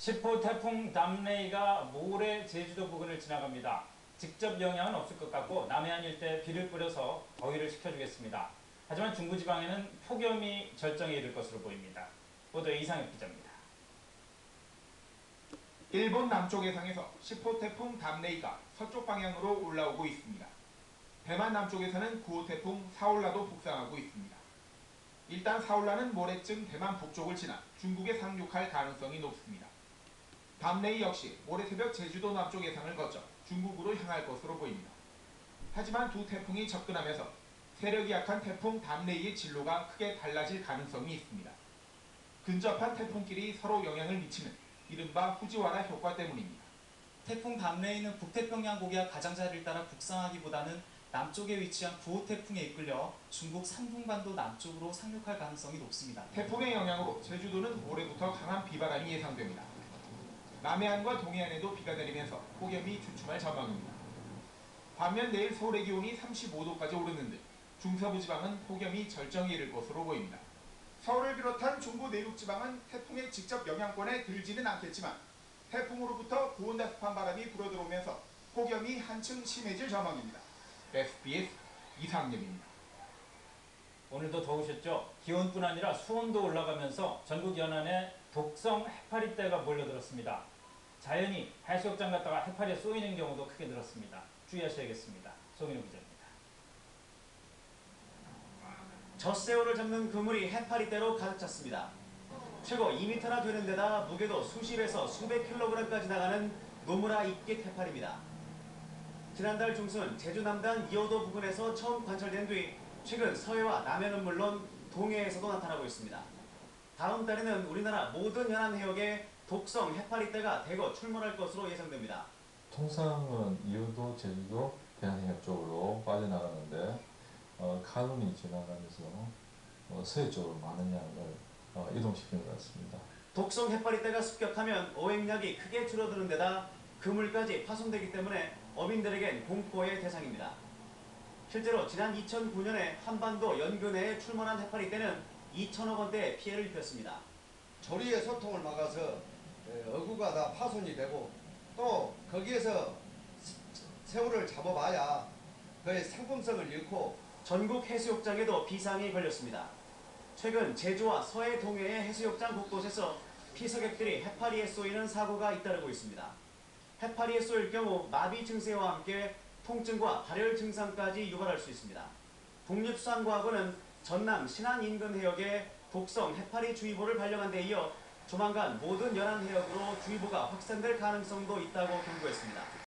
10호 태풍 담레이가 모레 제주도 부근을 지나갑니다. 직접 영향은 없을 것 같고 남해안 일대 비를 뿌려서 더위를 식혀주겠습니다. 하지만 중부지방에는 폭염이 절정에 이를 것으로 보입니다. 보도 이상혁 기자입니다. 일본 남쪽 해상에서 10호 태풍 담레이가 서쪽 방향으로 올라오고 있습니다. 대만 남쪽에서는 9호 태풍 사올라도 북상하고 있습니다. 일단 사올라는 모레쯤 대만 북쪽을 지나 중국에 상륙할 가능성이 높습니다. 담레이 역시 모레 새벽 제주도 남쪽 해상을 거쳐 중국으로 향할 것으로 보입니다. 하지만 두 태풍이 접근하면서 세력이 약한 태풍 담레이의 진로가 크게 달라질 가능성이 있습니다. 근접한 태풍끼리 서로 영향을 미치는 이른바 후지와라 효과 때문입니다. 태풍 담레이는 북태평양 고기와 가장자리를 따라 북상하기보다는 남쪽에 위치한 9호 태풍에 이끌려 중국 산둥반도 남쪽으로 상륙할 가능성이 높습니다. 태풍의 영향으로 제주도는 올해부터 강한 비바람이 예상됩니다. 남해안과 동해안에도 비가 내리면서 폭염이 주춤할 전망입니다. 반면 내일 서울의 기온이 35도까지 오르는 등 중서부 지방은 폭염이 절정에 이를 것으로 보입니다. 서울을 비롯한 중부 내륙 지방은 태풍의 직접 영향권에 들지는 않겠지만 태풍으로부터 고온다습한 바람이 불어들어오면서 폭염이 한층 심해질 전망입니다. SBS 이상엽입니다. 오늘도 더우셨죠? 기온뿐 아니라 수온도 올라가면서 전국 연안에 독성 해파리떼가 몰려들었습니다. 자연히 해수욕장 갔다가 해파리에 쏘이는 경우도 크게 늘었습니다. 주의하셔야겠습니다. 송인호 기자입니다. 젖새우를 잡는 그물이 해파리떼로 가득 찼습니다. 최고 2m나 되는 데다 무게도 수십에서 수백 킬로그램까지 나가는 노무라 입깃 해파리입니다. 지난달 중순 제주 남단 이호도 부근에서 처음 관찰된 뒤 최근 서해와 남해는 물론 동해에서도 나타나고 있습니다. 다음 달에는 우리나라 모든 연안 해역에 독성 해파리떼가 대거 출몰할 것으로 예상됩니다. 통상은 이유도 제주도 대한해협 쪽으로 빠져나가는데 어, 카눈이 지나가면서 어, 서해 쪽으로 많은 양을 어, 이동시키는 것 같습니다. 독성 해파리떼가 습격하면 어획량이 크게 줄어드는 데다 그물까지 파손되기 때문에 어민들에겐 공포의 대상입니다. 실제로 지난 2009년에 한반도 연근해에 출몰한 해파리떼는 2천억 원대의 피해를 입혔습니다. 조리의 소통을 막아서 에, 어구가 다 파손이 되고 또 거기에서 새우를 잡아봐야 그의 상품성을 잃고 전국 해수욕장에도 비상이 걸렸습니다. 최근 제주와 서해 동해의 해수욕장 곳곳에서 피서객들이 해파리에 쏘이는 사고가 잇따르고 있습니다. 해파리에 쏘일 경우 마비 증세와 함께 통증과 발열 증상까지 유발할 수 있습니다. 국립수산과학원은 전남 신안 인근 해역에 독성 해파리 주의보를 발령한 데 이어 조만간 모든 연안 해역으로 주의보가 확산될 가능성도 있다고 경고했습니다.